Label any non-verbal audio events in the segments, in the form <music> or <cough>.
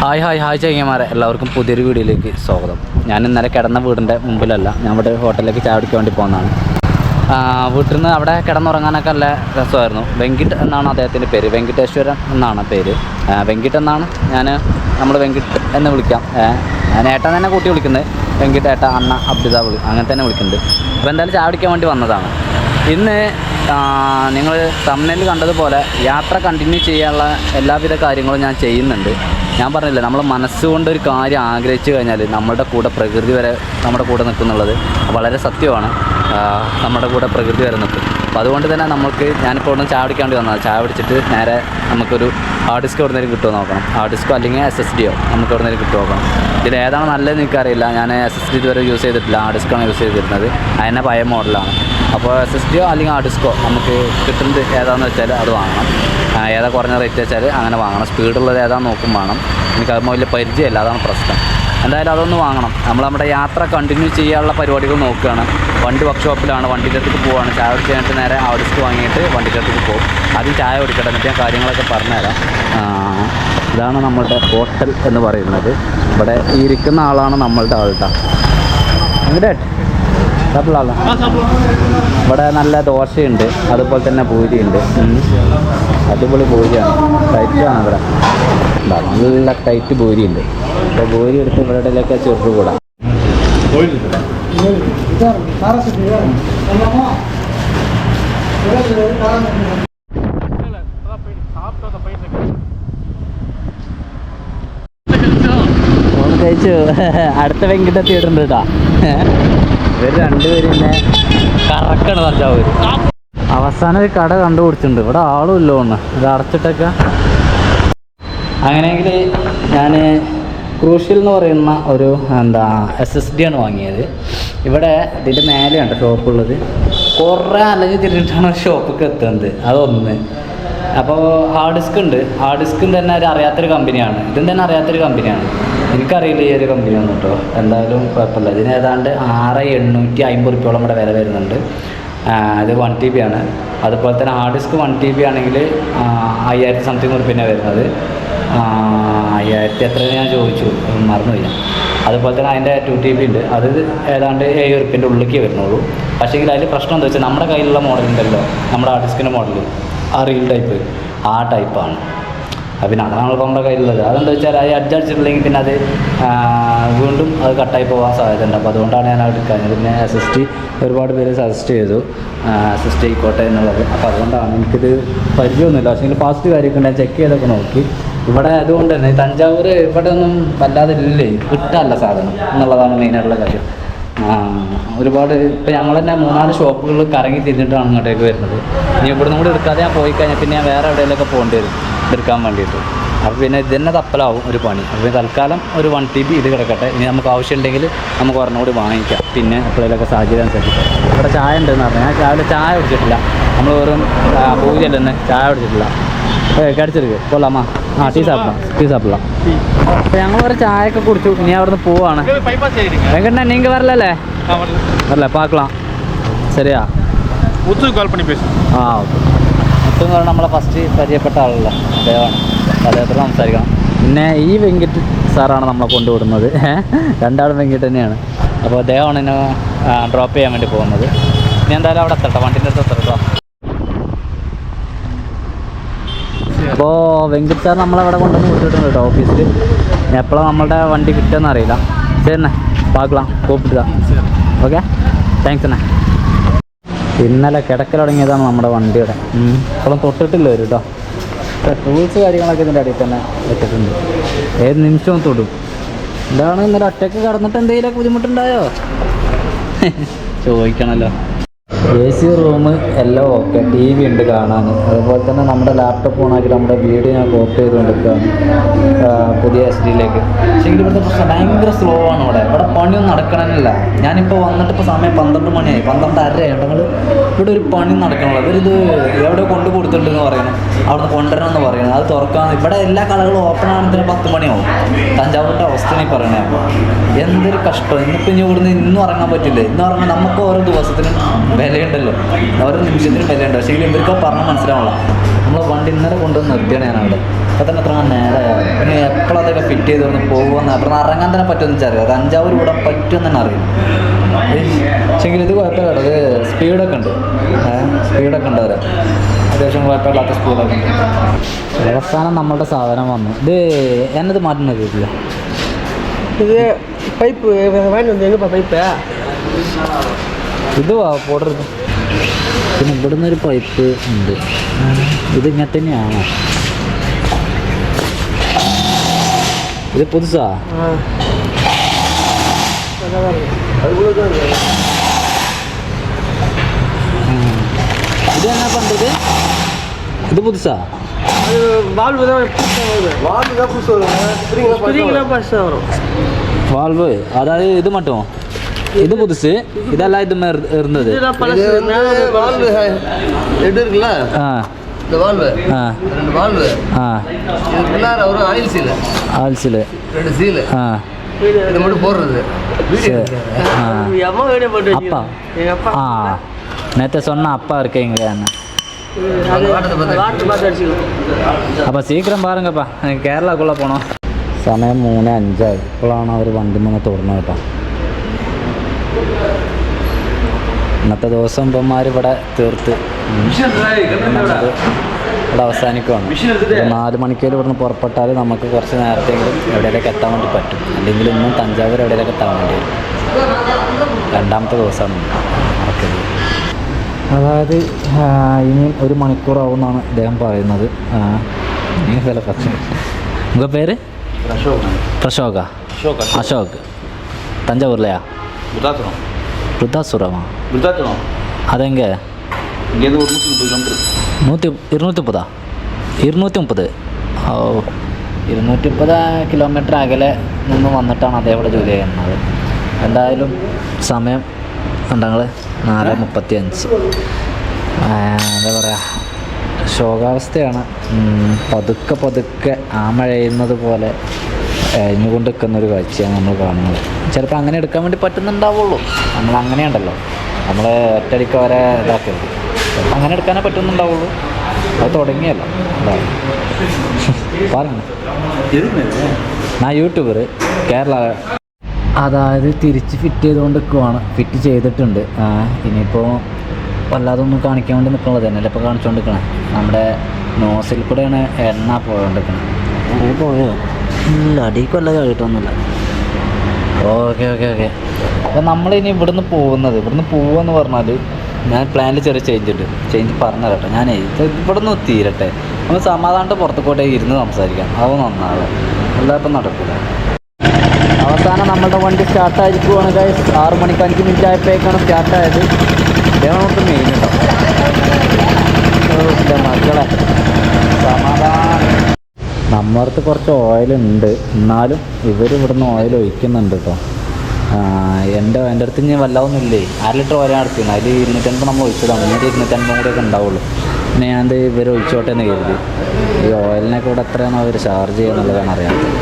Hi hi hi ചങ്ങന്മാരെ. എല്ലാവർക്കും പുതിയൊരു വീഡിയോയിലേക്ക് സ്വാഗതം. ഞാൻ ഇന്നലെ കിടന്ന വീടിന്റെ മുമ്പിലല്ല ഞാൻ ഇവിടെ ഹോട്ടലിലേക്ക് ചായ കുടിക്കാൻ വേണ്ടി പോകുന്നതാണ് വീട്ടിൽ നിന്ന് അവിടെ കിടന്നുറങ്ങാനൊക്കെ നല്ല രസമായിരുന്നു. വെങ്കിട്ട് എന്നാണ് അദ്ദേഹത്തിന്റെ പേര്. വെങ്കിട്ടേശ്വരൻ എന്നാണ് പേര്. വെങ്കിട്ട് എന്നാണ് ഞാൻ നമ്മൾ വെങ്കിട്ട് എന്ന് വിളിക്കാം. ഞാൻ ഏട്ടൻ തന്നെ കൂട്ടി വിളിക്കുന്നത്. വെങ്കിട്ട് ഏട്ട അണ്ണ അബ്ദുദ വിളി അങ്ങനെ തന്നെ വിളിക്കുന്നുണ്ട്. അപ്പോൾ എന്തായാലും ചായ കുടിക്കാൻ വേണ്ടി വന്നതാണ്. ഇന്ന് നിങ്ങൾ തമ്മിൽ കണ്ടതുപോലെ യാത്ര കണ്ടിന്യൂ ചെയ്യാനുള്ള എല്ലാവിധ കാര്യങ്ങളും ഞാൻ ചെയ്യുന്നുണ്ട്. ഞാൻ പറഞ്ഞില്ലേ നമ്മൾ മനസ്സുകൊണ്ട് ഒരു കാര്യം ആഗ്രഹിച്ചു കഴിഞ്ഞാൽ നമ്മുടെ കൂടെ പ്രകൃതി വരെ നമ്മുടെ കൂടെ നിൽക്കുന്നുള്ളത് വളരെ സത്യമാണ്. നമ്മുടെ കൂടെ പ്രകൃതി വരെ നിൽക്കും. അപ്പോൾ അതുകൊണ്ട് തന്നെ നമുക്ക് ഞാനിപ്പോൾ ഒന്ന് ചാവടിക്കാണ്ട് വന്നത്. ചായ കുടിച്ചിട്ട് നേരെ നമുക്കൊരു ഹാർഡ് ഡിസ്ക് എവിടെ നിന്ന് കിട്ടുമോ നോക്കണം. ഹാർഡ് ഡിസ്കോ അല്ലെങ്കിൽ എസ് എസ് ഡിയോ നമുക്ക് എവിടെ നിന്ന് കിട്ടുമോ നോക്കണം. ഇതിൽ ഏതാണ് നല്ലതെന്ന് എനിക്കറിയില്ല. ഞാൻ എസ് എസ് ഡി ഇതുവരെ യൂസ് ചെയ്തിട്ടില്ല. ഹാർഡ് ഡിസ്ക്കാണ് യൂസ് ചെയ്തിരുന്നത്. അതിനെ പഴയ മോഡലാണ് അപ്പോൾ എസ് എസ് ഡിയോ അല്ലെങ്കിൽ ഹാർഡ് ഡിസ്കോ നമുക്ക് കിട്ടുന്നത് ഏതാണെന്ന് വെച്ചാൽ അത് വാങ്ങണം. ഏതാ കുറഞ്ഞ റേറ്റ് വെച്ചാൽ അങ്ങനെ വാങ്ങണം. സ്പീഡുള്ളത് ഏതാണെന്ന് നോക്കും വേണം. എനിക്ക് അതുമ്പോൾ വലിയ പരിചയമില്ല. അതാണ് പ്രശ്നം. എന്തായാലും അതൊന്ന് വാങ്ങണം. നമ്മൾ നമ്മുടെ യാത്ര കണ്ടിന്യൂ ചെയ്യാനുള്ള പരിപാടികൾ നോക്കുകയാണ്. വണ്ടി വർക്ക്ഷോപ്പിലാണ് വണ്ടിയിലത്തേക്ക് പോവാണ്. ചായ കുടിച്ച് കഴിഞ്ഞിട്ട് നേരെ അവിടെ ഡിസ്ക് വാങ്ങിയിട്ട് വണ്ടിന്റെ അടുത്തേക്ക് പോകും. ആദ്യം ചായ കുടിക്കട്ടെ എന്നിട്ട് ഞാൻ കാര്യങ്ങളൊക്കെ പറഞ്ഞുതരാം. ഇതാണ് നമ്മളുടെ ഹോട്ടൽ എന്ന് പറയുന്നത്. ഇവിടെ ഇരിക്കുന്ന ആളാണ് നമ്മളുടെ ആൾട്ടാ ഡബിളാണ് ഇവിടെ നല്ല ദോശയുണ്ട് അതുപോലെ തന്നെ പൂരിയുണ്ട്. അതുപോലെ പൂരിയാണ്. ടൈറ്റാണ് ഇവിടെ. നല്ല ടൈറ്റ് പൂരിയുണ്ട്. അപ്പോൾ പൂരി എടുത്ത് ഇവിടെ ചെറുകൂടാം അടുത്ത വെങ്കിട്ട തിയേറ്റർ ഉണ്ട് കേട്ടോ ഇവർ രണ്ടുപേരും എന്നെ കറക്കണ തഞ്ചാവൂർ അവസാനം ഒരു കട കണ്ടുപിടിച്ചിട്ടുണ്ട്. ഇവിടെ ആളും ഇല്ല ഒന്ന് ഇത് അടച്ചിട്ടൊക്കെ. അങ്ങനെയെങ്കിൽ ഞാൻ ക്രൂഷ്യൽ എന്ന് പറയുന്ന ഒരു എന്താ എസ് എസ് ഡി ആണ് വാങ്ങിയത്. ഇവിടെ ഇതിന്റെ മേലെയാണ് ഷോപ്പുള്ളത്. കുറേ അലഞ്ഞ് തിരിഞ്ഞിട്ടാണ് ഷോപ്പൊക്കെ എത്തുന്നത്. അതൊന്ന്. അപ്പോൾ ഹാർഡ് ഡിസ്ക് ഉണ്ട്. ഹാർഡ് ഡിസ്കും തന്നെ ഒരു അറിയാത്തൊരു കമ്പനിയാണ് ഇതും തന്നെ അറിയാത്തൊരു കമ്പനിയാണ് എനിക്കറിയില്ല ഈ ഒരു കമ്പനി ഒന്നും കേട്ടോ എന്തായാലും കുഴപ്പമില്ല. ഇതിന് ഏതാണ്ട് ആറ് എണ്ണൂറ്റി അമ്പത് റുപ്യോളം ഇവിടെ വില വരുന്നുണ്ട്. അത് വൺ ടി ബി ആണ്. അതുപോലെ തന്നെ hard disk one T B ആണെങ്കിൽ അയ്യായിരത്തി സംതിങ് റുപ്യാണ് വരുന്നത്. അയ്യായിരത്തി എത്ര ഞാൻ ചോദിച്ചു. മറന്നുപോയി അതുപോലെ തന്നെ അതിന്റെ ടു ടി ബി ഉണ്ട്. അത് ഏതാണ്ട് ഏഴ് റുപ്യന്റെ ഉള്ളിലേക്ക് വരുന്നുള്ളൂ. പക്ഷേ അതിൽ പ്രശ്നം എന്താ വെച്ചാൽ നമ്മുടെ കയ്യിലുള്ള മോഡൽ ഉണ്ടല്ലോ നമ്മുടെ ആർട്ടിസ്റ്റിന്റെ മോഡൽ ആ റീൽ ടൈപ്പ് ആ ടൈപ്പാണ് പിന്നെ അതാണ് നമ്മൾ നമ്മുടെ കയ്യിലുള്ളത്. അതെന്താ വെച്ചാൽ അത് അടിച്ചടിച്ചിട്ടില്ലെങ്കിൽ പിന്നെ അത് വീണ്ടും അത് കട്ടായി പോകാൻ സാധ്യതയുണ്ട് അപ്പോൾ അതുകൊണ്ടാണ് ഞാൻ അത് എടുക്കാഞ്ഞത്. പിന്നെ എസ് ഒരുപാട് പേര് സജസ്റ്റ് ചെയ്തു. അസിസ്റ്റ് ആയിക്കോട്ടെ എന്നുള്ളത്. അപ്പോൾ അതുകൊണ്ടാണ് എനിക്കിത് പരിചയമൊന്നുമില്ല. പക്ഷേ ഫാസ്റ്റ് കാര്യമൊക്കെ ഞാൻ ചെക്ക് ചെയ്തൊക്കെ നോക്കി. ഇവിടെ അതുകൊണ്ട് തന്നെ തഞ്ചാവൂർ ഇവിടെ ഒന്നും വല്ലാതെ ഇല്ലേ? കിട്ടാല്ല സാധനം എന്നുള്ളതാണ് മെയിനായിട്ടുള്ള കാര്യം. ഒരുപാട് ഇപ്പം ഞങ്ങൾ തന്നെ മൂന്നാൽ ഷോപ്പുകളിൽ കറങ്ങി തിരിഞ്ഞിട്ടാണ് ഇങ്ങോട്ടേക്ക് വരുന്നത്. ഇനി ഇവിടുന്ന് കൂടി എടുക്കാതെ ഞാൻ പോയി കഴിഞ്ഞാൽ പിന്നെ ഞാൻ വേറെ എവിടെയെങ്കിലൊക്കെ പോകേണ്ടി വരും എടുക്കാൻ വേണ്ടിയിട്ട്. അപ്പോൾ പിന്നെ ഇത് തന്നെ തപ്പലാവും ഒരു പണി. അപ്പോൾ തൽക്കാലം ഒരു വൺ ടി ബി ഇത് കിടക്കട്ടെ. ഇനി നമുക്ക് ആവശ്യമുണ്ടെങ്കിൽ നമുക്ക് ഒരെണ്ണം വാങ്ങിക്കാം. പിന്നെ എപ്പോഴേലൊക്കെ സാഹചര്യം അനുസരിച്ച് ഇവിടെ ചായ ഉണ്ടെന്ന് പറഞ്ഞാൽ ഞാൻ രാവിലെ ചായ കുടിച്ചിട്ടില്ല. നമ്മൾ വെറും പൂജയല്ലെന്ന് ചായ കുടിച്ചിട്ടില്ല. കടിച്ചെടുക്കുക കടിച്ചെടുക്ക്. കൊള്ളാമാ ആ ഞങ്ങൾ ഒരു ചായയൊക്കെ കുടിച്ചു. ഇനി അവിടുന്ന് പോവാണ്. വെങ്കണ്ണ നീങ്ക വരലല്ലേ? വരല. പാക്കളാം ശരിയാ. ആ ഓക്കെ. മുത്തും കാരണം നമ്മളെ ഫസ്റ്റ് പരിചയപ്പെട്ട ആളല്ല അദ്ദേഹമാണ് അദ്ദേഹത്തോട് സംസാരിക്കണം. പിന്നെ ഈ വെങ്കിട്ട് സാറാണ് നമ്മളെ കൊണ്ടുവിടുന്നത്. രണ്ടാളും വെങ്കിട്ട് തന്നെയാണ്. അപ്പോൾ അദ്ദേഹമാണ് എന്നെ ഡ്രോപ്പ് ചെയ്യാൻ വേണ്ടി പോകുന്നത്. ഇനി എന്തായാലും അവിടെ എത്തട്ടെ. വണ്ടിന്റെ അടുത്ത് എത്തട്ടോ അപ്പോൾ വെങ്കിട്ട് സാർ നമ്മളവിടെ കൊണ്ടുവന്ന് കൊടുത്തിട്ടുണ്ട് കേട്ടോ ഓഫീസിൽ എപ്പോഴാണ് നമ്മളുടെ വണ്ടി കിട്ടുമെന്ന് അറിയില്ല ശരി തന്നെ പാക്കലാം കൂപ്പിട്ടുതാ ഓക്കെ താങ്ക്സ് അണ്ണേ ഇന്നലെ കിടക്കൽ തുടങ്ങിയതാണ് നമ്മുടെ വണ്ടിയുടെ. ഇപ്പോഴും തൊട്ടിട്ടില്ല ഒരു കേട്ടോ ടൂൾസ് കാര്യങ്ങളൊക്കെ ഇതിന്റെ അടിയിൽ തന്നെ വെച്ചിട്ടുണ്ട്. ഏത് നിമിഷവും തൊടും. എന്താണ് ഇന്നലെ ഒറ്റയ്ക്ക് കടന്നിട്ട് എന്തെങ്കിലും ബുദ്ധിമുട്ടുണ്ടായോ? <laughs> ചോദിക്കണല്ലോ. എ സി റൂം എല്ലാം ഓക്കെ ടി വി ഉണ്ട് കാണാൻ. അതുപോലെ തന്നെ നമ്മുടെ ലാപ്ടോപ്പ് ഓണാക്കി നമ്മുടെ വീഡിയോ ഞാൻ കോപ്പി ചെയ്തുകൊണ്ടിരിക്കുകയാണ്. കൊടുക്കുകയാണ് പുതിയ എസ് ഡിയിലേക്ക് പക്ഷേ ഇവിടുത്തെ പ്രശ്നം ഭയങ്കര സ്ലോ ആണ് ഇവിടെ. ഇവിടെ പണിയൊന്നും നടക്കണമെന്നില്ല ഞാനിപ്പോൾ വന്നിട്ട് ഇപ്പോൾ സമയം പന്ത്രണ്ട് മണിയായി. പന്ത്രണ്ട് അരയായി ഞങ്ങൾ ഇവിടെ ഒരു പണി നടക്കണമല്ലോ അവരിത് എവിടെ കൊണ്ട് കൊടുത്തിട്ടുണ്ടെന്ന് പറയണം. അവിടുന്ന് കൊണ്ടുവരണം എന്ന് പറയണം. അത് തുറക്കാൻ ഇവിടെ എല്ലാ കടകളും ഓപ്പൺ ആണെന്ന് പത്ത് മണിയാവും. തഞ്ചാവൂരിന്റെ അവസ്ഥ നീ പറയണേ. എന്തൊരു കഷ്ടം. ഇന്നിപ്പോൾ ഇനി ഇവിടുന്ന് ഇന്നും ഇറങ്ങാൻ പറ്റില്ല? ഇന്ന് ഇറങ്ങാൻ നമുക്ക് ഓരോ ദിവസത്തിനും വിലയുണ്ടല്ലോ. ഓരോ നിമിഷത്തിനും വിലയുണ്ട്. പക്ഷേ ഇവർക്ക് പറഞ്ഞാൽ മനസ്സിലാവണം നമ്മളെ വണ്ടി ഇന്നലെ കൊണ്ടുവന്ന് നിർത്തിയാണ് ഞാനവിടെ. അപ്പം തന്നെ അത്ര നേരമായി പിന്നെ എപ്പോഴും അതൊക്കെ ഫിറ്റ് ചെയ്ത് വന്ന് പോകുമെന്ന് അപ്പം ഇറങ്ങാൻ തന്നെ പറ്റുമെന്ന് വെച്ചാൽ അത് അഞ്ചാവ് ഇവിടെ പറ്റുമെന്ന് തന്നെ അറിയും പക്ഷെങ്കിൽ ഇത് കുഴപ്പമില്ല. അത് സ്പീഡൊക്കെ ഉണ്ട്. സ്പീഡൊക്കെ ഉണ്ട് അവരെ. അത്യാവശ്യം കുഴപ്പമില്ലാത്ത സ്പീഡൊക്കെ ഉണ്ട്. അവസാനം നമ്മളുടെ സാധനം വന്നു. ഇത് എന്നത് മാറ്റുന്ന ഇതില്ല ഇത് പൈപ്പ് വേണ്ട പൈപ്പ് ഇതുവാ പോടരുത് പിന്നെ ഇവിടുന്ന് ഒരു പൈപ്പ് ഉണ്ട് ഇത് ഇങ്ങനെ തന്നെയാണോ ഇത് പുതുസാ ஆ அதான் இருக்கு. ഇത് എന്നാ പണ്ടത് ഇത് പുതുസാ அது வால்வு தான் புதுசாக வருது வால்வு தான் புதுசு வரும் ஸ்ப்ரிங்லாம் புதுசாக வரும் വാൾവ് അതായത് ഇത് മട്ടോ ഇത് പുതുസ് ഇതല്ല ഇത് ഇരുന്നത് இதெல்லாம் பழசு வால்வு ஹெட் இருக்குல்ல ആ இந்த வால்வு ആ ரெண்டு வால்வு ആ இதுக்குள்ளார ஒரு ஆயில் சீல் ആൽസില് ரெண்டு சீல் ആ இது மட்டும் போடுறது வீடியோ ആ எங்கள் அம்மா வீடியோ போட்டு அப்பா. வச்சுக்கிறேன் எங்கள் அப்பா ആ നേരത്തെ சொன்ன அப்பா இருக்கீங்க அது வாட்டத்தை பார்த்து வாட்டர் பார்த்து அடிச்சுக்கலாம் അപ്പോൾ സീക്കിരം പാരുങ്ങപ്പാ കേരളക്കുള്ള പോണോ സമയം മൂന്ന് അഞ്ചായി ഇപ്പോഴാണ് അവർ വണ്ടി മൂന്ന് തുറന്നു കേട്ടോ ഇന്നത്തെ ദിവസം ഇപ്പന്മാർ ഇവിടെ തീർത്ത് ഉം. നമുക്ക് ഇവിടെ അവസാനിക്കുവാണ് ഒരു നാല് മണിക്കൂർ ഇവിടുന്ന് പുറപ്പെട്ടാൽ നമുക്ക് കുറച്ച് നേരത്തെങ്കിലും എവിടെയൊക്കെ എത്താൻ വേണ്ടി പറ്റും അല്ലെങ്കിൽ ഇന്നും തഞ്ചാവൂർ എവിടെയൊക്കെ എത്താൻ വേണ്ടി വരും രണ്ടാമത്തെ ദിവസമാണ് നടക്കുന്നത് അതായത് ആ, ഇനിയും ഒരു മണിക്കൂറാവുമെന്നാണ് ഇദ്ദേഹം പറയുന്നത് ആ, ഇനി വില പ്രശ്നം ഉങ്ക പേര് പ്രശോക அசோக் அசோக் தஞ்சாவூர்லையா விருதாச்சலம் விருத்தாசுரமா விருதாச்சலம் അതെങ്ക இங்கேருந்து ஒரு நூற்றி முப்பது கிலோமீட்டர் നൂറ്റി ഇരുന്നൂറ്റി മുപ്പതാ ഇരുന്നൂറ്റി മുപ്പത് ഓ ഇരുന്നൂറ്റി മുപ്പത് കിലോമീറ്റർ അകലെ നിന്ന് വന്നിട്ടാണ് അദ്ദേഹം ഇവിടെ ജോലി ചെയ്യുന്നത് എന്തായാലും സമയം ഉണ്ടെങ്കിൽ നാല് മുപ്പത്തി അഞ്ച് എന്താ പറയുക ശോകാവസ്ഥയാണ് ഉം, പതുക്കെ പതുക്കെ ആമഴയുന്നത് പോലെ എഴിഞ്ഞുകൊണ്ട് നിൽക്കുന്ന ഒരു കാഴ്ചയാണ് നമ്മൾ കാണുന്നത്. ചിലപ്പോൾ അങ്ങനെ എടുക്കാൻ വേണ്ടി പറ്റുന്നുണ്ടാവുള്ളൂ. നമ്മൾ അങ്ങനെയുണ്ടല്ലോ നമ്മൾ ഒറ്റടിക്ക് വരെ ഇതാക്കരുത്. ചിലപ്പോൾ അങ്ങനെ എടുക്കാനേ പറ്റുന്നുണ്ടാവുള്ളൂ. അത് തുടങ്ങിയല്ലോ. <laughs> പറഞ്ഞു ഞാൻ യൂട്യൂബർ കേരള. അതായത് തിരിച്ച് ഫിറ്റ് ചെയ്തുകൊണ്ട് നിൽക്കുവാണ് ഫിറ്റ് ചെയ്തിട്ടുണ്ട് ഇനിയിപ്പോൾ വല്ലാതൊന്നും കാണിക്കാൻ വേണ്ടി നിൽക്കുന്നത് തന്നെ ഇപ്പോൾ കാണിച്ചുകൊണ്ട് നിൽക്കണേ നമ്മുടെ നോസിൽ കൂടെയാണ് എണ്ണ പോയോണ്ടിരിക്കണേ. പോയോ? ഇല്ല അടിക്ക് വല്ല കഴിയിട്ടൊന്നുമില്ല ഓക്കെ ഓക്കെ ഓക്കെ. അപ്പം നമ്മളിനി ഇവിടുന്ന് പോകുന്നത് ഇവിടുന്ന് പോവാന്ന് പറഞ്ഞാൽ ഞാൻ പ്ലാനിൽ ചെറിയ ചേഞ്ച് ഉണ്ട്. ചേഞ്ച് പറഞ്ഞു കേട്ടോ ഞാൻ ഇത് ഇവിടുന്ന് തീരട്ടെ. നമ്മൾ സമാധാനത്തെ പുറത്തുകൂടെ ഇരുന്ന് സംസാരിക്കാം. അത് നന്നാവും എല്ലാവർക്കും നടക്കില്ല അവസാനം നമ്മുടെ വണ്ടി സ്റ്റാർട്ടായിരിക്കുവാണ് ഗൈസ് ആറ് മണിക്ക് അഞ്ച് മിനിറ്റ് ആയപ്പോഴേക്കാണ് സ്റ്റാർട്ടായത് ഇതേ നമുക്ക് മെയിൻ കേട്ടോ മക്കളെ. നമ്മളടുത്ത് കുറച്ച് ഓയിലുണ്ട് എന്നാലും ഇവർ ഇവിടുന്ന് ഓയിൽ ഒഴിക്കുന്നുണ്ട് കേട്ടോ എന്റെ എന്റെ അടുത്ത് ഇനി വല്ലതൊന്നുമില്ലേ അര ലിറ്റർ ഓയിലാണ് എടുക്കുന്നത് അതിൽ ഇരുന്നൂറ്റൻപത് നമ്മൾ ഒഴിച്ചതാണ്. ഇരുന്നൂറ്റൻപതും ഇരുന്നൂറ്റൻപത് കൂടെയൊക്കെ ഉണ്ടാവുള്ളൂ. പിന്നെ ഞാനത് ഇവർ ഒഴിച്ചോട്ടെ എന്ന് കരുതി. ഈ ഓയിലിനെ ഇവിടെ എത്രയാണ് അവർ ചാർജ് ചെയ്യുന്നുള്ളതാണ് അറിയാത്തത്.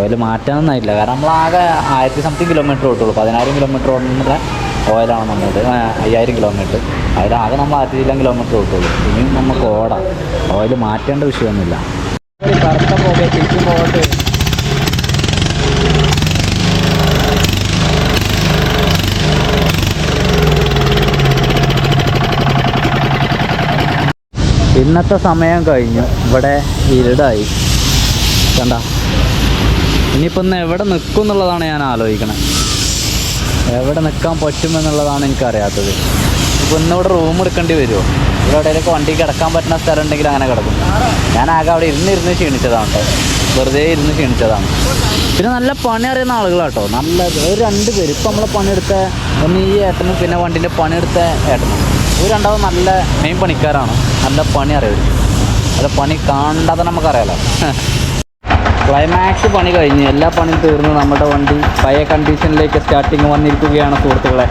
ഓയിൽ മാറ്റാനൊന്നായില്ല കാരണം നമ്മളാകെ ആയിരത്തി സംതിങ് കിലോമീറ്റർ ഓട്ടുള്ളൂ. പതിനായിരം കിലോമീറ്റർ ഓടുന്നത് ഓയിലാണ് നമ്മളുടെ ആ, അയ്യായിരം കിലോമീറ്റർ അതിലാകെ നമ്മൾ ആയിരത്തി ചില്ലാം കിലോമീറ്റർ ഓട്ടുള്ളൂ. ഇനിയും നമുക്ക് ഓടാം. ഓയിൽ മാറ്റേണ്ട വിഷയമൊന്നുമില്ല. കറുത്ത പോകെ തിരിച്ചും പോകട്ടെ. ഇന്നത്തെ സമയം കഴിഞ്ഞു. ഇവിടെ ഇരുടായി. കണ്ട? ഇനിയിപ്പോൾ ഇന്ന് എവിടെ നിൽക്കും എന്നുള്ളതാണ് ഞാൻ ആലോചിക്കണത് എവിടെ നിൽക്കാൻ പറ്റുമെന്നുള്ളതാണ് എനിക്കറിയാത്തത്. ഇപ്പോൾ ഇന്നിവിടെ റൂം എടുക്കേണ്ടി വരുമോ ഇവിടെ വണ്ടി കിടക്കാൻ പറ്റുന്ന സ്ഥലം ഉണ്ടെങ്കിൽ അങ്ങനെ കിടക്കും. ഞാൻ ആകെ അവിടെ ഇരുന്ന് ഇരുന്ന് ക്ഷീണിച്ചതാണ് വെറുതെ ഇരുന്ന് ക്ഷീണിച്ചതാണ്. പിന്നെ നല്ല പണി അറിയുന്ന ആളുകളാട്ടോ. നല്ല ഒരു രണ്ട് പേര്. ഇപ്പം നമ്മളെ പണിയെടുത്ത ഒന്ന് ഈ ഏട്ടനും പിന്നെ വണ്ടിന്റെ പണിയെടുത്ത ഏട്ടനും. ഒരു രണ്ടാമത് നല്ല മെയിൻ പണിക്കാരാണ്. നല്ല പണി അറിയും നല്ല പണി കാണാതെ നമുക്കറിയാലോ. ക്ലൈമാക്സ് പണി കഴിഞ്ഞ് എല്ലാ പണിയും തീർന്ന് നമ്മുടെ വണ്ടി പഴയ കണ്ടീഷനിലേക്ക് സ്റ്റാർട്ടിങ് വന്നിരിക്കുകയാണ് സുഹൃത്തുക്കളെ.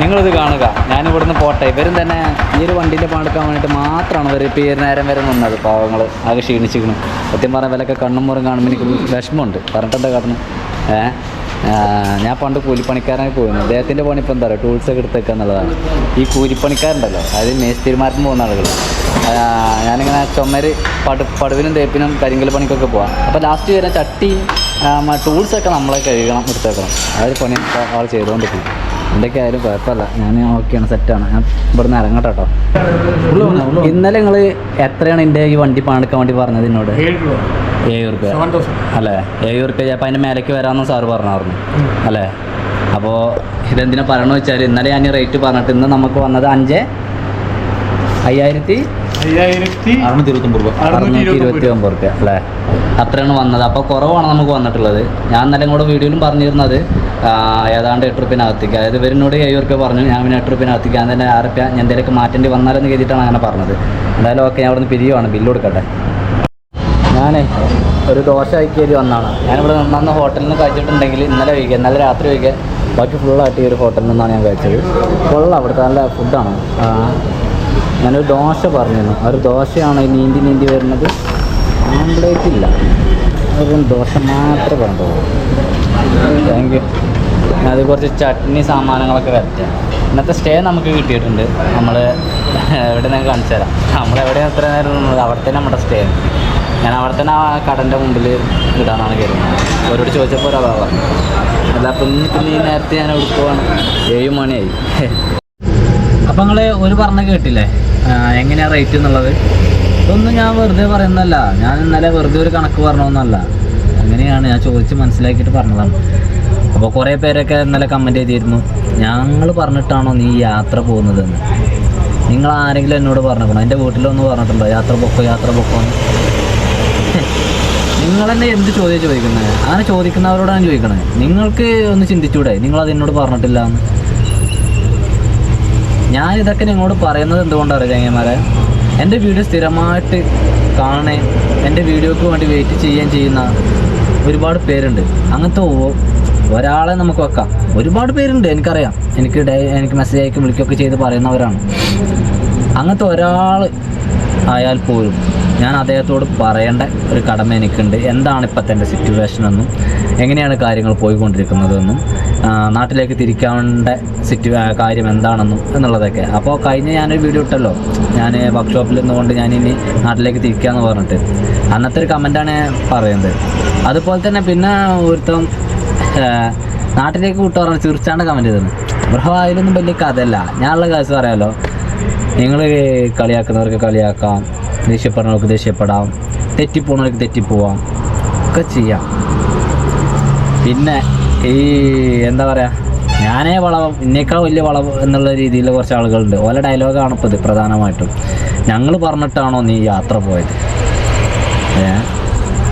നിങ്ങളിത് കാണുക. ഞാനിവിടുന്ന് പോട്ടെ. ഇവരും തന്നെ ഈ ഒരു വണ്ടീന്റെ പാടുക്കാൻ വേണ്ടിയിട്ട് മാത്രമാണ് ഇവർ ഇപ്പോൾ ഈ നേരം വരെ നിന്നത്. പാവങ്ങൾ ആകെ ക്ഷീണിച്ചിരിക്കണം സത്യം പറഞ്ഞാൽ വിലക്കെ കണ്ണും മുറും കാണുമ്പോൾ എനിക്ക് വിഷമമുണ്ട്. പറഞ്ഞിട്ട് എന്താ കാരണം ഞാൻ പണ്ട് കൂലിപ്പണിക്കാരനായി പോയിരുന്നു. അദ്ദേഹത്തിന്റെ പണി ഇപ്പം എന്താ പറയുക ടൂൾസ് ഒക്കെ എടുത്തേക്കുക എന്നുള്ളതാണ്. ഈ കൂലിപ്പണിക്കാരുണ്ടല്ലോ. അതായത് മേസ്തിരിമാർക്കും പോകുന്ന ആളുകൾ ഞാനിങ്ങനെ ചുമര് പടു പടുവിനും തേപ്പിനും കരിങ്കൽ പണിക്കൊക്കെ പോവാം. അപ്പോൾ ലാസ്റ്റ് വരുന്ന ചട്ടിയും ടൂൾസൊക്കെ നമ്മളെ കഴുകണം എടുത്തേക്കണം അതൊരു പണി ആൾ ചെയ്തുകൊണ്ടിരിക്കും എന്തൊക്കെ ആയാലും കുഴപ്പമില്ല ഞാൻ ഓക്കെയാണ് സെറ്റാണ് ഞാൻ ഇവിടുന്ന് ഇറങ്ങട്ടെ കേട്ടോ ഇന്നലെ നിങ്ങൾ എത്രയാണ് എന്റെ ഈ വണ്ടി പണിക്കാൻ വേണ്ടി പറഞ്ഞത് എന്നോട് ഏഴ് റുപ്യ അല്ലേ? ഏഴ് റുപ്യ ചിലപ്പോൾ അതിന്റെ മേലേക്ക് വരാമെന്ന് സാറ് പറഞ്ഞായിരുന്നു. അല്ലേ? അപ്പോൾ ഇതെന്തിനാ പറയണമെന്ന് വെച്ചാൽ ഇന്നലെ ഞാൻ റേറ്റ് പറഞ്ഞിട്ട് ഇന്ന് നമുക്ക് വന്നത് അഞ്ച് അയ്യായിരത്തി അയ്യായിരത്തി അറുന്നൂറ്റി ഇരുപത്തൊമ്പത് രൂപ അറുന്നൂറ്റി ഇരുപത്തി ഒമ്പത് റുപ്യ അല്ലേ? അത്രയാണ് വന്നത്. അപ്പോൾ കുറവാണ് നമുക്ക് വന്നിട്ടുള്ളത്. ഞാൻ ഇന്നലെ കൂടെ വീഡിയോയിലും പറഞ്ഞിരുന്നത് ഏതാണ്ട് എട്ട് റുപ്യനകത്തേക്ക് അതായത് ഇവരിനോട് ഏഴ് റുപ്യ പറഞ്ഞു ഞാൻ പിന്നെ എട്ട് റുപ്യനകത്തേക്ക് ഞാൻ തന്നെ ആറ് റുപ്യ ഞാൻ മാറ്റേണ്ടി വന്നാലെന്ന് കരുതിയിട്ടാണ് അങ്ങനെ പറഞ്ഞത്. എന്തായാലും ഓക്കെ ഞാൻ അവിടെ നിന്ന് പിരിയുവാണ്. ബില്ല് കൊടുക്കട്ടെ. ഞാനേ ഒരു ദോശ അയക്കേരി വന്നാണ്. ഞാനിവിടെ നന്ന ഹോട്ടലിൽ നിന്ന് കഴിച്ചിട്ടുണ്ടെങ്കിൽ ഇന്നലെ ഒഴിക്കുക ഇന്നലെ രാത്രി ഒഴിക്കുക ബാക്കി ഫുള്ളായിട്ട് ഈ ഒരു ഹോട്ടലിൽ നിന്നാണ് ഞാൻ കഴിച്ചത്. ഫുള്ള് അവിടുത്തെ നല്ല ഫുഡാണ് ഞാനൊരു ദോശ പറഞ്ഞിരുന്നു. ആ ഒരു ദോശയാണ് നീന്തി നീന്തി വരുന്നത്. ആംപ്ലേറ്റ് ഇല്ല. ഒരു ദോശ മാത്രമേ പറഞ്ഞിട്ടുള്ളൂ താങ്ക് യു അത് കുറച്ച് ചട്നി സാമാനങ്ങളൊക്കെ വരട്ടെ. ഇന്നത്തെ സ്റ്റേ നമുക്ക് കിട്ടിയിട്ടുണ്ട്. നമ്മൾ എവിടെ നിന്ന് കാണിച്ചു തരാം. നമ്മൾ എവിടെയാണ് എത്ര നേരം നിന്നത്? അവിടെ തന്നെ നമ്മുടെ സ്റ്റേ. ഞാൻ അവിടെ തന്നെ ആ കടന്റെ മുമ്പിൽ ഇടാനാണ് കയറുന്നത് അവരോട് ചോദിച്ചപ്പോൾ ഒരു അതാ പറഞ്ഞു അല്ല അപ്പം ഇന്ന് പിന്നെ ഈ നേരത്തെ ഞാൻ എവിടെ പോവാണ്. ഏഴ് മണിയായി. അപ്പം നിങ്ങൾ ഒരു പറഞ്ഞ കേട്ടില്ലേ? എങ്ങനെയാണ് റേറ്റ് എന്നുള്ളത്? ഇതൊന്നും ഞാൻ വെറുതെ പറയുന്നതല്ല. ഞാൻ ഇന്നലെ വെറുതെ ഒരു കണക്ക് പറഞ്ഞതൊന്നുമല്ല അങ്ങനെയാണ് ഞാൻ ചോദിച്ച് മനസ്സിലാക്കിയിട്ട് പറഞ്ഞതാണ്. അപ്പോൾ കുറേ പേരൊക്കെ ഇന്നലെ കമന്റ് ചെയ്തിരുന്നു ഞങ്ങൾ പറഞ്ഞിട്ടാണോ നീ യാത്ര പോകുന്നതെന്ന്? നിങ്ങൾ ആരെങ്കിലും എന്നോട് പറഞ്ഞിട്ടുണ്ടോ എന്റെ വീട്ടിലൊന്ന് പറഞ്ഞിട്ടുണ്ടോ? യാത്ര പൊക്കോ യാത്ര പൊക്കോ <laughs> നിങ്ങൾ തന്നെ എന്ത് ചോദ്യം ചോദിക്കുന്നത് അങ്ങനെ ചോദിക്കുന്നവരോടാണ് ചോദിക്കണത് നിങ്ങൾക്ക് ഒന്ന് ചിന്തിച്ചൂടെ? നിങ്ങൾ അത് എന്നോട് പറഞ്ഞിട്ടില്ല എന്ന്? ഞാൻ നിങ്ങളോട് പറയുന്നത് എന്തുകൊണ്ടാണ് ചങ്ങന്മാരെ എന്റെ വീഡിയോ സ്ഥിരമായിട്ട് കാണേ എന്റെ വീഡിയോക്ക് വേണ്ടി വെയിറ്റ് ചെയ്യാൻ ചെയ്യുന്ന ഒരുപാട് പേരുണ്ട്. അങ്ങനത്തെ ഒരാളെ നമുക്ക് വെക്കാം. ഒരുപാട് പേരുണ്ട് എനിക്കറിയാം. എനിക്ക് എനിക്ക് മെസ്സേജ് അയക്കും വിളിക്കുകയൊക്കെ ചെയ്ത് പറയുന്നവരാണ്. അങ്ങനത്തെ ഒരാൾ ആയാൽ പോലും ഞാൻ അദ്ദേഹത്തോട് പറയേണ്ട ഒരു കടമ എനിക്കുണ്ട്. എന്താണ് ഇപ്പോഴത്തെ എന്റെ സിറ്റുവേഷൻ എന്നും എങ്ങനെയാണ് കാര്യങ്ങൾ പോയിക്കൊണ്ടിരിക്കുന്നതെന്നും നാട്ടിലേക്ക് തിരിക്കേണ്ട സിറ്റു കാര്യം എന്താണെന്നും എന്നുള്ളതൊക്കെ. അപ്പോൾ കഴിഞ്ഞ ഞാനൊരു വീഡിയോ ഇട്ടല്ലോ. ഞാൻ വർക്ക്ഷോപ്പിൽ നിന്നുകൊണ്ട് ഞാൻ ഇനി നാട്ടിലേക്ക് തിരിക്കാമെന്ന് പറഞ്ഞിട്ട്. അന്നത്തെ ഒരു കമന്റാണ് പറയുന്നത്. അതുപോലെ തന്നെ പിന്നെ ഒരുത്തം നാട്ടിലേക്ക് വിട്ടു തീർച്ചയാണ്ട് കമന്റ് ചെയ്തത് ബ്രഹോ അതിലൊന്നും വലിയ കഥയല്ല. ഞാനുള്ള കാശ് പറയാമല്ലോ നിങ്ങൾ കളിയാക്കുന്നവർക്ക് കളിയാക്കാം. ദേഷ്യപ്പെടുന്നവർക്ക് ദേഷ്യപ്പെടാം. തെറ്റിപ്പോണവർക്ക് തെറ്റിപ്പോവാം. ഒക്കെ ചെയ്യാം. പിന്നെ ഈ എന്താ പറയുക ഞാനേ വളവ് എന്നേക്കാൾ വലിയ വളവ് എന്നുള്ള രീതിയിൽ കുറച്ച് ആളുകളുണ്ട്. ഓല ഡയലോഗാണ് ഇപ്പോൾ ഇത് പ്രധാനമായിട്ടും. ഞങ്ങൾ പറഞ്ഞിട്ടാണോ നീ യാത്ര പോയത്? ഏ?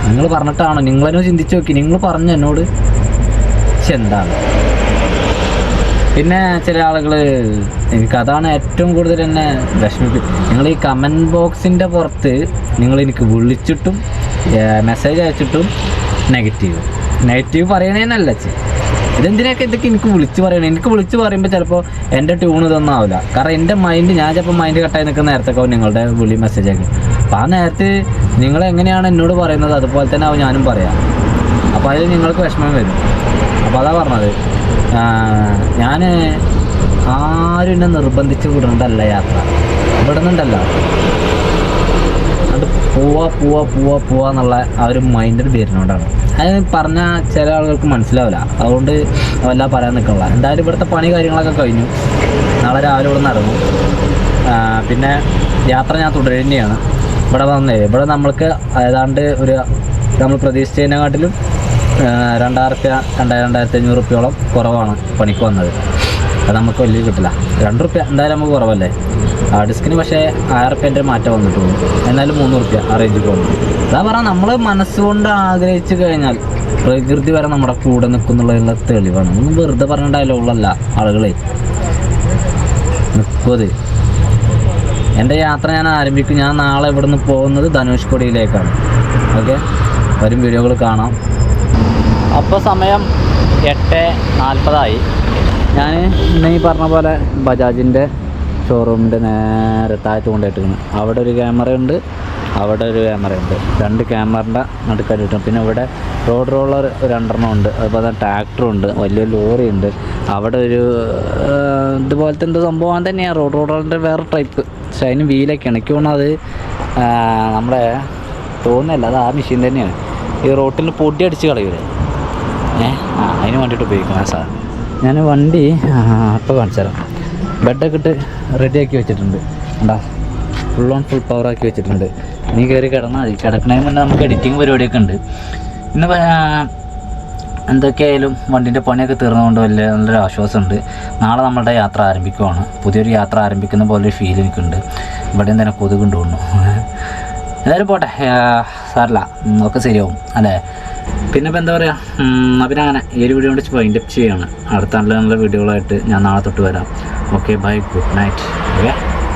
നിങ്ങൾ പറഞ്ഞിട്ടാണോ? നിങ്ങളെന്നെ ചിന്തിച്ച് നോക്കി. നിങ്ങൾ പറഞ്ഞു എന്നോട്? പക്ഷെ എന്താണ്? പിന്നെ ചില ആളുകൾ എനിക്ക് അതാണ് ഏറ്റവും കൂടുതൽ എന്നെ വിഷമിക്കും നിങ്ങൾ ഈ കമന്റ് ബോക്സിന്റെ പുറത്ത് നിങ്ങൾ എനിക്ക് വിളിച്ചിട്ടും മെസ്സേജ് അയച്ചിട്ടും നെഗറ്റീവ് നെഗറ്റീവ് പറയണേന്നല്ല ഇതെന്തിനൊക്കെ ഇതൊക്കെ എനിക്ക് വിളിച്ച് പറയണം? എനിക്ക് വിളിച്ച് പറയുമ്പോൾ ചിലപ്പോൾ എന്റെ ട്യൂൺ ഇതൊന്നും ആവില്ല. കാരണം എന്റെ മൈൻഡ് ഞാൻ ചിലപ്പോൾ മൈൻഡ് കട്ടായി നിൽക്കുന്ന നേരത്തൊക്കെ നിങ്ങളുടെ വിളി മെസ്സേജ് ഒക്കെ. അപ്പോൾ ആ നേരത്ത് നിങ്ങൾ എങ്ങനെയാണ് എന്നോട് പറയുന്നത് അതുപോലെ തന്നെ ആവും ഞാനും പറയാം. അപ്പോൾ അതിൽ നിങ്ങൾക്ക് വിഷമം വരും. അപ്പോൾ അതാ പറഞ്ഞത്. ഞാൻ ആരും എന്നെ നിർബന്ധിച്ച് വിടേണ്ടല്ല യാത്ര. വിടുന്നുണ്ടല്ലോ അത് പോവാ പോവാ പോവാ പോവാ എന്നുള്ള ആ ഒരു മൈൻഡിൽ വരുന്നതുകൊണ്ടാണ് അത് പറഞ്ഞാൽ ചില ആളുകൾക്ക് മനസ്സിലാവില്ല. അതുകൊണ്ട് വല്ല പറയാൻ നിൽക്കണില്ല എന്തായാലും ഇവിടുത്തെ പണി കാര്യങ്ങളൊക്കെ കഴിഞ്ഞു. നാളെ രാവിലെ ഇവിടെ നടന്നു പിന്നെ യാത്ര ഞാൻ തുടരുന്നതാണ് ഇവിടെ വന്നേ. ഇവിടെ നമ്മൾക്ക് ഏതാണ്ട് ഒരു നമ്മൾ പ്രതീക്ഷിച്ചതിനെക്കാട്ടിലും രണ്ടായിരത്തി രണ്ടായിരം രണ്ടായിരത്തി അഞ്ഞൂറ് റുപ്യോളം കുറവാണ് പണിക്ക് വന്നത്. അത് നമുക്ക് വലിയ കിട്ടില്ല. രണ്ട് റുപ്യ എന്തായാലും നമുക്ക് കുറവല്ലേ? ആ ഡിസ്കിന് പക്ഷേ ആയിരം റുപ്യന്റെ മാറ്റം വന്നിട്ടുള്ളൂ എന്നാലും മൂന്ന് റുപ്യ ആ റേഞ്ച് പോകുന്നു. അതാ പറഞ്ഞാൽ നമ്മൾ മനസ്സുകൊണ്ട് ആഗ്രഹിച്ചു കഴിഞ്ഞാൽ പ്രകൃതി വരെ നമ്മുടെ കൂടെ നിൽക്കുന്നുള്ളതിനുള്ള തെളിവാണ്. ഒന്നും വെറുതെ പറഞ്ഞ ഡയലോഗുകളല്ല ആളുകളെ. മുപ്പത്. എന്റെ യാത്ര ഞാൻ ആരംഭിക്കും. ഞാൻ നാളെ ഇവിടുന്ന് പോകുന്നത് ധനുഷ്കോടിയിലേക്കാണ്. ഓക്കെ? വരും വീഡിയോകൾ കാണാം. അപ്പോൾ സമയം എട്ട് നാൽപ്പതായി. ഞാൻ ഇന്ന് ഈ പറഞ്ഞ പോലെ ബജാജിന്റെ ഷോറൂമിന്റെ നേരെ താഴത്ത് കൊണ്ടിട്ടിരുന്നു അവിടെ ഒരു ക്യാമറ ഉണ്ട് അവിടെ ഒരു ക്യാമറ ഉണ്ട്. രണ്ട് ക്യാമറന്റെ നടുക്കായിട്ട് പിന്നെ ഇവിടെ റോഡ് റോളർ രണ്ടെണ്ണം ഉണ്ട്. അതുപോലെ തന്നെ ട്രാക്ടറുണ്ട് വലിയ ലോറി ഉണ്ട്. അവിടെ ഒരു ഇതുപോലത്തെ എന്ത് സംഭവം തന്നെയാണ് റോഡ് റോളറിന്റെ വേറെ ടൈപ്പ് പക്ഷെ അതിന് വീലൊക്കെയാണ്. എനിക്ക് അത് നമ്മുടെ തോന്നുന്നില്ല അത് ആ മെഷീൻ തന്നെയാണ്. ഈ റോട്ടിൽ പൊടി അടിച്ച് കളയൂലേ? ആ അതിന് വേണ്ടിയിട്ട് ഉപയോഗിക്കണം സാർ ഞാൻ വണ്ടി അപ്പോൾ കാണിച്ചു തരാം ബെഡൊക്കെ ഇട്ട് റെഡിയാക്കി വെച്ചിട്ടുണ്ട്. ഉണ്ടാ ഫുൾ ഓൺ ഫുൾ പവർ ആക്കി വെച്ചിട്ടുണ്ട്. നീ കയറി കിടന്നാൽ മതി. കിടക്കണതിന് മുന്നേ നമുക്ക് എഡിറ്റിംഗ് പരിപാടിയൊക്കെ ഉണ്ട്. ഇന്ന് ആ, എന്തൊക്കെയായാലും വണ്ടിന്റെ പണിയൊക്കെ തീർന്നുകൊണ്ട് വലിയ നല്ലൊരു ആശ്വാസമുണ്ട്. നാളെ നമ്മളുടെ യാത്ര ആരംഭിക്കുവാണ്. പുതിയൊരു യാത്ര ആരംഭിക്കുന്ന പോലെ ഒരു ഫീൽ എനിക്കുണ്ട്. ഇവിടെയും തന്നെ കൊതുകുണ്ട് തോന്നുന്നു. എന്തായാലും പോട്ടെ. സാറില്ല ഒക്കെ ശരിയാവും. അല്ലേ? പിന്നെ ഇപ്പം എന്താ പറയുക പിന്നെ അങ്ങനെ ഈ ഒരു വീഡിയോ കൊണ്ട് വൈൻഡപ്പ് ചെയ്യുകയാണ് അടുത്ത നല്ല നല്ല വീഡിയോകളായിട്ട് ഞാൻ നാളെ തൊട്ട് വരാം. Okay bye good night okay